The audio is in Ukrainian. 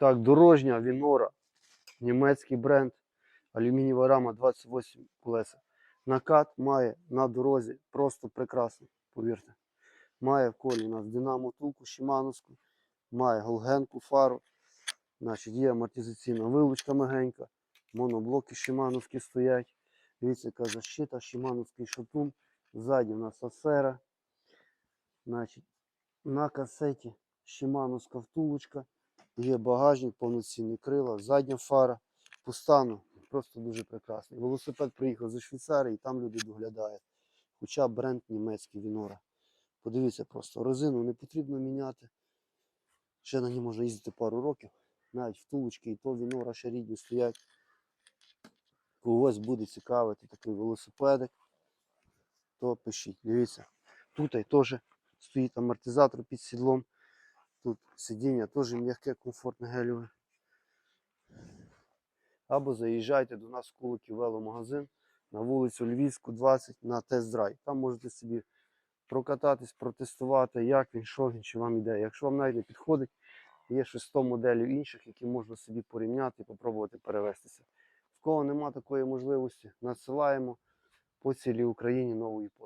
Так, дорожня Вінора. Німецький бренд. Алюмінієва рама 28 колеса. Накат має на дорозі просто прекрасно, повірте. Має в колі у нас динамо тулку Шимановську, має голгенку фару. Значить, є амортизаційна вилучка мягенька, моноблоки Шимановські стоять. Дивіться, яка защита, Шимановський шатун. Ззаді у нас асера. Значить, на касеті Шимановська втулочка. Є багажник, повноцінні крила, задня фара. По стану просто дуже прекрасний. Велосипед приїхав зі Швейцарії, там люди доглядають. Хоча бренд німецький Вінора. Подивіться просто, резину не потрібно міняти. Ще на ній можна їздити пару років. Навіть втулочки і то Вінора ще рідні стоять. Когось буде цікавити такий велосипедик, то пишіть. Дивіться. Тут теж стоїть амортизатор під сідлом. Тут сидіння теж м'яке, комфортне гелеве. Або заїжджайте до нас в Куликів веломагазин на вулицю Львівську, 20 на тест-драйв. Там можете собі прокататись, протестувати, як він, що він, чи вам іде. Якщо вам навіть не підходить, є ще 100 моделів інших, які можна собі порівняти і попробувати перевестися. В кого нема такої можливості, надсилаємо по цілій Україні нової пошти.